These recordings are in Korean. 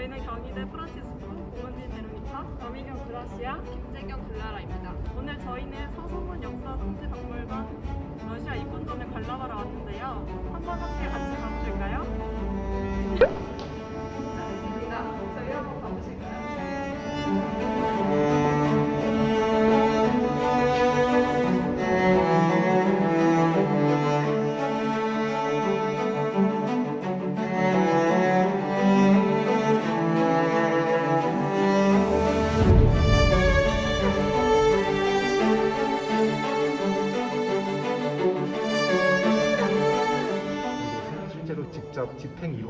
저희는 경희대 프란치스코, 고은진 베로니카, 어미경 그라시아, 김재경 글라라입니다. 오늘 저희는 서소문 역사 성지 박물관 러시아 입군전을 관람하러 왔는데요. 한번 함께 같이 가보실까요?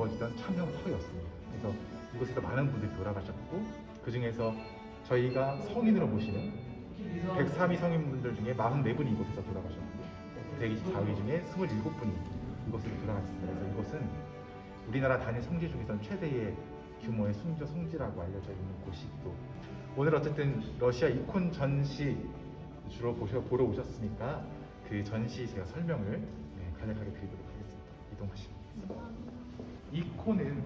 이 이루어지던 참여터였습니다. 그래서 이곳에서 많은 분들이 돌아가셨고 그 중에서 저희가 성인으로 모시는 103위 성인분들 중에 44분이 이곳에서 돌아가셨고 124위 중에 27분이 이곳으로 돌아갔습니다. 그래서 이곳은 우리나라 단일 성지 중에서는 최대의 규모의 순교 성지라고 알려져 있는 곳이고 오늘 어쨌든 러시아 이콘 전시 주로 보셔, 보러 오셨으니까 그 전시 제가 설명을 네, 간략하게 드리도록 하겠습니다. 이동하시면. 이콘은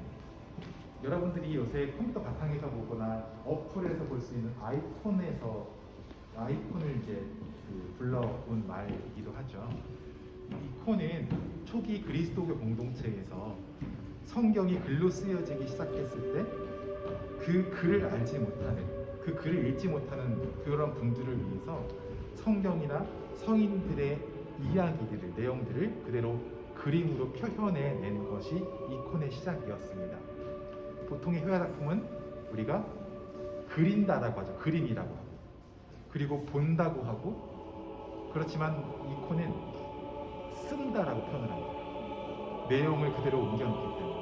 여러분들이 요새 컴퓨터 바탕에서 보거나 어플에서 볼 수 있는 아이콘에서 아이콘을 이제 그 불러온 말이기도 하죠. 이콘은 초기 그리스도교 공동체에서 성경이 글로 쓰여지기 시작했을 때 그 글을 알지 못하는 그 글을 읽지 못하는 그런 분들을 위해서 성경이나 성인들의 이야기들을 내용들을 그대로 그림으로 표현해 낸 것이 이콘의 시작이었습니다. 보통의 회화 작품은 우리가 그린다라고 하죠. 그림이라고 하고 그리고 본다고 하고 그렇지만 이콘은 쓴다라고 표현을 합니다. 내용을 그대로 옮겨놓기 때문에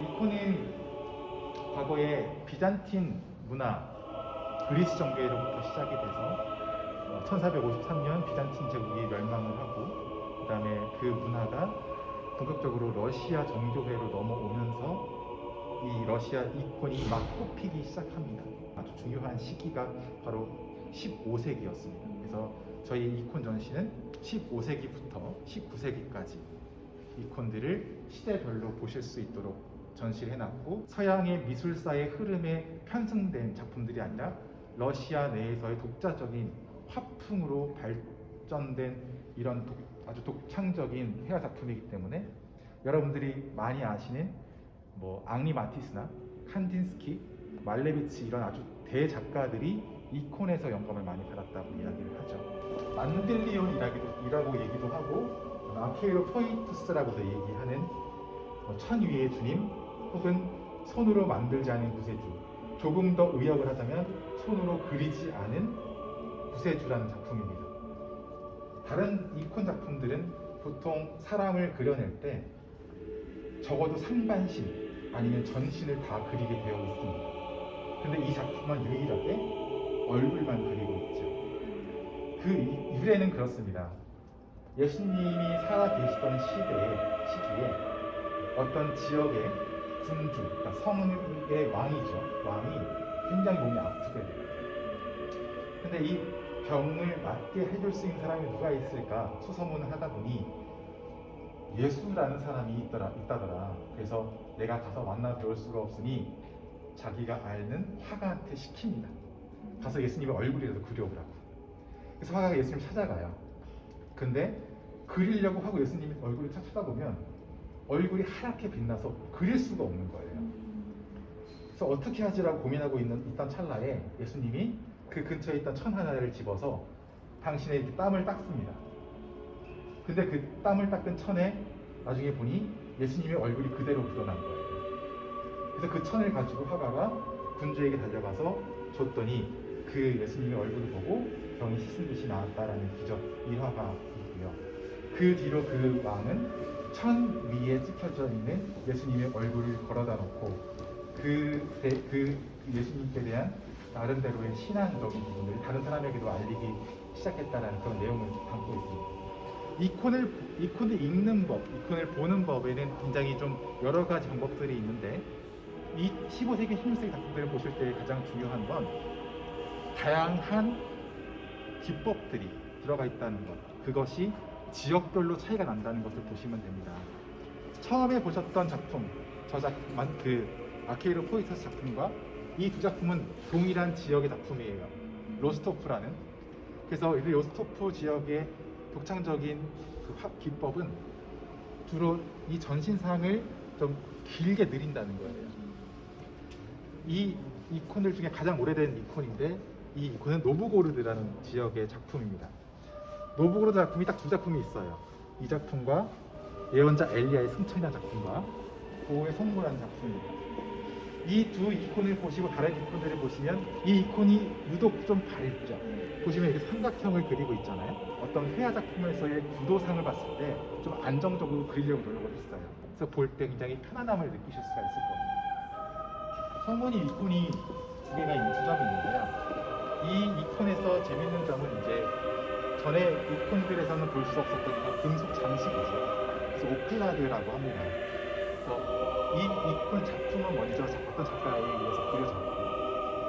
이콘은 과거에 비잔틴 문화 그리스 정교회로부터 시작이 돼서 1453년 비잔틴 제국이 멸망을 하고 그다음에 그 문화가 본격적으로 러시아 정교회로 넘어오면서 이 러시아 이콘이 막 뽑히기 시작합니다. 아주 중요한 시기가 바로 15세기였습니다. 그래서 저희 이콘 전시는 15세기부터 19세기까지 이콘들을 시대별로 보실 수 있도록 전시를 해놨고 서양의 미술사의 흐름에 편승된 작품들이 아니라 러시아 내에서의 독자적인 화풍으로 발전된 이런 독- 아주 독창적인 회화 작품이기 때문에 여러분들이 많이 아시는 뭐 앙리 마티스나 칸딘스키, 말레비치 이런 아주 대작가들이 이콘에서 영감을 많이 받았다고 이야기를 하죠. 만델리온이라고 얘기도 하고 아케이로 포이투스라고도 얘기하는 뭐 천위의 주님 혹은 손으로 만들지 않은 구세주 조금 더 의역을 하자면 손으로 그리지 않은 구세주라는 작품입니다. 다른 이콘 작품들은 보통 사람을 그려낼 때 적어도 상반신 아니면 전신을 다 그리게 되어 있습니다. 근데 이 작품은 유일하게 얼굴만 그리고 있죠. 그 이- 유래는 그렇습니다. 예수님이 살아 계시던 시대에 시기에 어떤 지역의 군주, 그러니까 성의 왕이죠. 왕이 굉장히 몸이 아프게 돼요. 근데 이 병을 낫게 해줄 수 있는 사람이 누가 있을까 수소문을 하다 보니 예수라는 사람이 있더라, 있다더라. 그래서 내가 가서 만나 볼 수가 없으니 자기가 아는 화가한테 시킵니다. 가서 예수님의 얼굴이라도 그려오라고. 그래서 화가가 예수님을 찾아가요. 근데 그리려고 하고 예수님 얼굴을 탁 쳐다보면 얼굴이 하얗게 빛나서 그릴 수가 없는 거예요. 그래서 어떻게 하지라고 고민하고 있는 있던 찰나에 예수님이 그 근처에 있던 천 하나를 집어서 당신의 이렇게 땀을 닦습니다. 근데 그 땀을 닦은 천에 나중에 보니 예수님의 얼굴이 그대로 묻어난 거예요. 그래서 그 천을 가지고 화가가 군주에게 달려가서 줬더니 그 예수님의 얼굴을 보고 병이 씻은 듯이 나았다라는 기적 일화가이고요. 그 뒤로 그 왕은 천 위에 찍혀져 있는 예수님의 얼굴을 걸어다 놓고 그, 대- 그 예수님께 대한 나름대로의 신앙적인 부분을 다른 사람에게도 알리기 시작했다는 그런 내용을 담고 있습니다. 이콘을 이콘을 읽는 법, 이콘을 보는 법에는 굉장히 좀 여러 가지 방법들이 있는데 이 15세기, 16세기 작품들을 보실 때 가장 중요한 건 다양한 기법들이 들어가 있다는 것. 그것이 지역별로 차이가 난다는 것을 보시면 됩니다. 처음에 보셨던 작품, 저작 그 아케이로 포이터스 작품과 이 두 작품은 동일한 지역의 작품이에요. 로스토프라는. 그래서 이 로스토프 지역의 독창적인 그 화- 기법은 주로 이 전신상을 좀 길게 느린다는 거예요. 이 이콘들 중에 가장 오래된 이콘인데 이 이콘은 노브고르드라는 지역의 작품입니다. 노브고르드 작품이 딱 두 작품이 있어요. 이 작품과 예언자 엘리야의 승천이라는 작품과 보호의 성모라는 작품입니다. 이 두 이콘을 보시고 다른 이콘들을 보시면 이 이콘이 유독 좀 밝죠. 보시면 이렇게 삼각형을 그리고 있잖아요. 어떤 회화 작품에서의 구도상을 봤을 때 좀 안정적으로 그리려고 노력을 했어요. 그래서 볼 때 굉장히 편안함을 느끼실 수가 있을 겁니다. 성모님 이콘이 두 개가 있는 두 점이 있는데요. 이 이콘에서 재밌는 점은 이제 전에 이콘들에서는 볼 수 없었던 그 금속 장식이죠. 그래서 오클라드라고 합니다. 이 이콘 작품은 먼저 어떤 작가에 의해서 그려졌고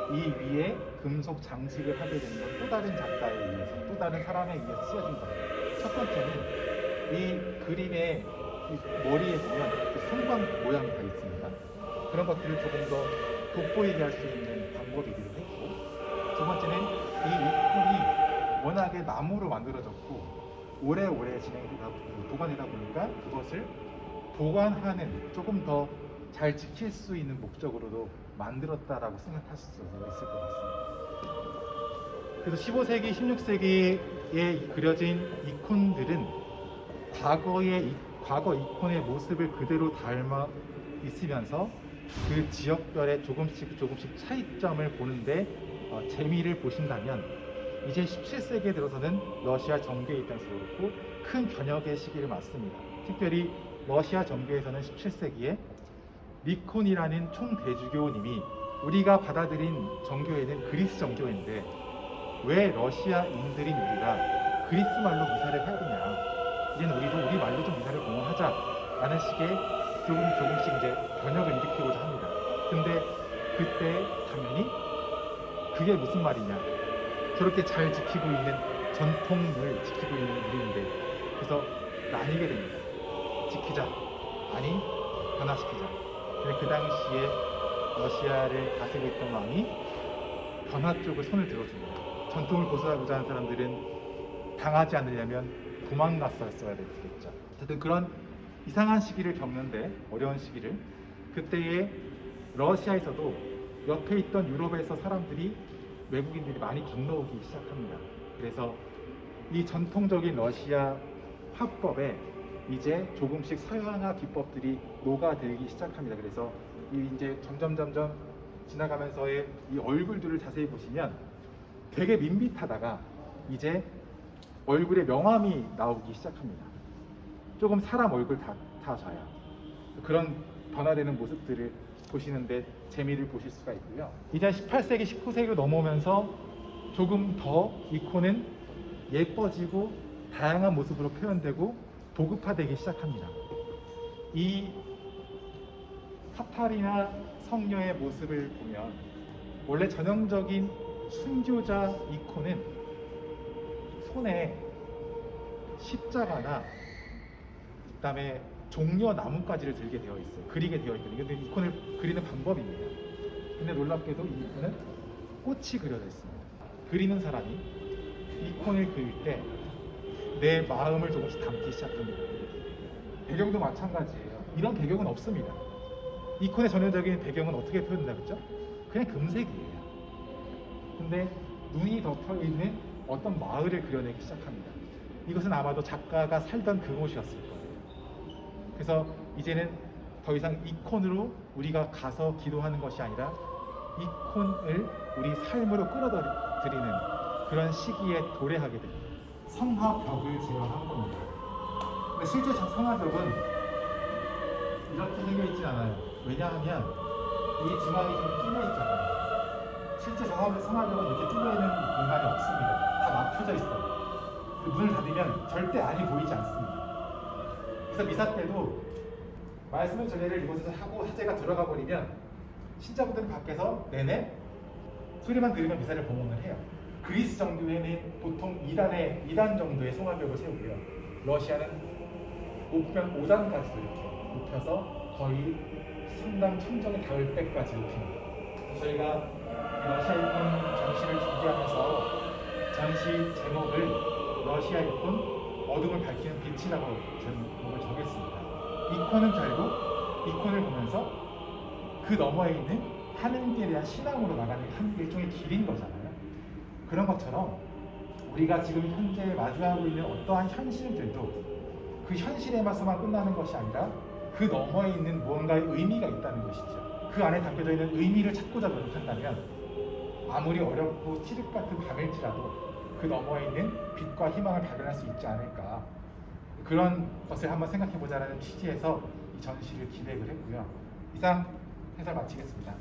이 위에 금속 장식을 하게 된 건 또 다른 작가에 의해서 또 다른 사람에 의해서 쓰여진 겁니다. 첫 번째는 이 그림의 이 머리에 보면 그 성광 모양이 다 있습니다. 그런 것들을 조금 더 돋보이게 할 수 있는 방법이기도 했고 두 번째는 이 이콘이 워낙에 나무로 만들어졌고 오래오래 진행되다 보관되다 보니까 그것을 보관하는 조금 더 잘 지킬 수 있는 목적으로도 만들었다라고 생각할 수 있을 것 같습니다. 그래서 15세기, 16세기에 그려진 이콘들은 과거의 이- 과거 이콘의 모습을 그대로 닮아 있으면서 그 지역별의 조금씩 조금씩 차이점을 보는데 어, 재미를 보신다면 이제 17세기에 들어서는 러시아 정교의 입장에서 그렇고 큰 변혁의 시기를 맞습니다. 특별히 러시아 정교에서는 17세기에 니콘이라는 총대주교님이 우리가 받아들인 정교회는 그리스 정교회인데 왜 러시아인들인 우리가 그리스 말로 미사를 해야 되냐 이제는 우리도 우리 말로 좀 미사를 공헌하자라는 식의 조금 조금씩 이제 변혁을 일으키고자 합니다. 근데 그때 당연히 그게 무슨 말이냐 저렇게 잘 지키고 있는 전통을 지키고 있는 우리인데 그래서 나뉘게 됩니다. 지키자 아니 변화시키자. 근데 그 당시에 러시아를 다스리고 있던 왕이 변화 쪽을 손을 들어줍니다. 전통을 고수하고자 하는 사람들은 당하지 않으려면 도망갔어야 되겠죠. 어쨌든 그런 이상한 시기를 겪는데 어려운 시기를 그때에 러시아에서도 옆에 있던 유럽에서 사람들이 외국인들이 많이 건너오기 시작합니다. 그래서 이 전통적인 러시아 화법에 이제 조금씩 서양화 기법들이 녹아들기 시작합니다. 그래서 이 이제 점점 점점 지나가면서의 이 얼굴들을 자세히 보시면 되게 밋밋하다가 이제 얼굴에 명암이 나오기 시작합니다. 조금 사람 얼굴 다, 다 져요. 그런 변화되는 모습들을 보시는데 재미를 보실 수가 있고요. 이제 18세기, 19세기로 넘어오면서 조금 더 이콘은 예뻐지고 다양한 모습으로 표현되고 보급화되기 시작합니다. 이 타탈이나 성녀의 모습을 보면 원래 전형적인 순교자 이콘은 손에 십자가나 그다음에 종려 나뭇가지를 들게 되어 있어요. 그리게 되어 있거든요. 근데 이콘을 그리는 방법입니다. 근데 놀랍게도 이 이콘은 꽃이 그려져 있습니다. 그리는 사람이 이콘을 그릴 때 내 마음을 조금씩 담기 시작합니다. 배경도 마찬가지예요. 이런 배경은 없습니다. 이콘의 전형적인 배경은 어떻게 표현된다 그랬죠? 그냥 금색이에요. 근데 눈이 덮여 있는 어떤 마을을 그려내기 시작합니다. 이것은 아마도 작가가 살던 그곳이었을 거예요. 그래서 이제는 더 이상 이콘으로 우리가 가서 기도하는 것이 아니라 이콘을 우리 삶으로 끌어들이는 그런 시기에 도래하게 됩니다. 성화벽을 제어한 겁니다. 근데 실제 저 성화벽은 이렇게 생겨 있진 않아요. 왜냐하면 이 중앙이 좀 뚫려 있잖아요. 실제 성화벽, 성화벽은 이렇게 뚫려 있는 공간이 없습니다. 다 막혀져 있어요. 그 문을 닫으면 절대 안이 보이지 않습니다. 그래서 미사 때도 말씀의 전례를 이곳에서 하고 화제가 들어가 버리면 신자분들은 밖에서 내내 소리만 들으면 미사를 봉헌을 해요. 그리스 정도에는 보통 2단에 2단 정도의 송화벽을 세우고요. 러시아는 높으면 5단까지도 이렇게 높여서 거의 상당 청정의 가을 때까지 핍니다. 저희가 이 러시아 이콘 전시를 준비하면서 전시 제목을 러시아 이콘 어둠을 밝히는 빛이라고 제목을 정했습니다. 이콘은 결국 이콘을 보면서 그 너머에 있는 하느님께 대한 신앙으로 나가는 한 일종의 길인 거잖아요. 그런 것처럼 우리가 지금 현재 마주하고 있는 어떠한 현실들도 그 현실에만서만 끝나는 것이 아니라 그 너머에 있는 무언가의 의미가 있다는 것이죠. 그 안에 담겨져 있는 의미를 찾고자 노력한다면 아무리 어렵고 칠흑 같은 밤일지라도 그 너머에 있는 빛과 희망을 발견할 수 있지 않을까 그런 것을 한번 생각해 보자라는 취지에서 이 전시를 기획을 했고요. 이상 해설 마치겠습니다.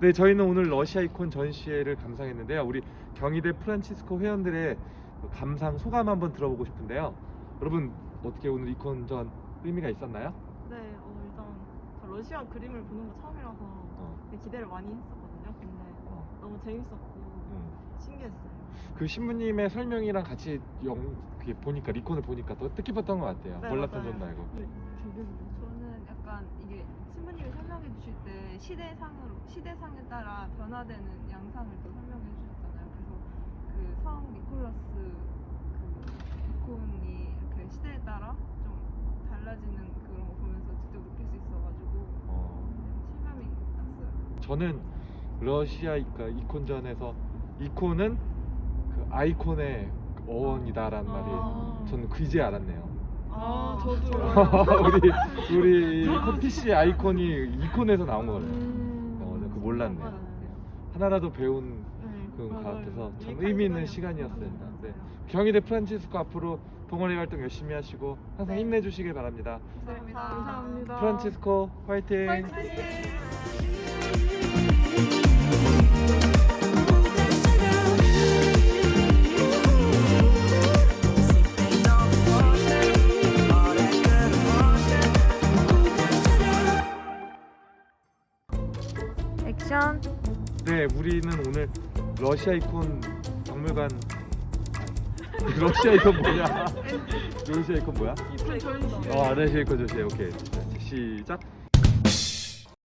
네, 저희는 오늘 러시아 이콘 전시회를 감상했는데요. 우리 경희대 프란치스코 회원들의 감상 소감 한번 들어보고 싶은데요. 여러분 어떻게 오늘 이콘전 의미가 있었나요? 네, 어, 일단 저 러시아 그림을 보는 거 처음이라서 어, 되게 기대를 많이 했었거든요. 근데 어, 너무 재밌었고 음. 신기했어요. 그 신부님의 설명이랑 같이 영 이렇게 보니까 리콘을 보니까 더 뜻깊었던 것 같아요. 네, 몰랐던 맞아요. 점도 알고. 네, 저는 약간 이게 신부님이 설명해 주실 때 시대상으로 시대상에 따라 변화되는 양상을 또 설명해 주셨잖아요. 그래서 그 성 니콜라스 그 이콘이 이렇게 시대에 따라 좀 달라지는 그런 거 보면서 직접 느낄 수 있어가지고 어, 네, 실감이 났어요. 저는 러시아 이- 그러니까 이콘전에서 이콘은 그 아이콘의 어원이다라는 말이 아. 저는 그 이제 알았네요. 아, 아, 저도 우리 우리 커피씨 아이콘이 이콘에서 나온 거예요. 음. 어, 네, 그거 몰랐네. 하나라도 배운 네, 그것 맞아요. 같아서 참 의미 있는 시간이었어요. 시간이었습니다. 네. 경희대 프란치스코 앞으로 동아리 활동 열심히 하시고 항상 네. 힘내주시길 바랍니다. 감사합니다. 감사합니다. 프란치스코 화이팅! 액션. 우리는 오늘 러시아 이콘 박물관 러시아 이콘 뭐냐? 러시아 이콘 뭐야? 어, 러시아 이콘 조시 오케이. 자, 시작.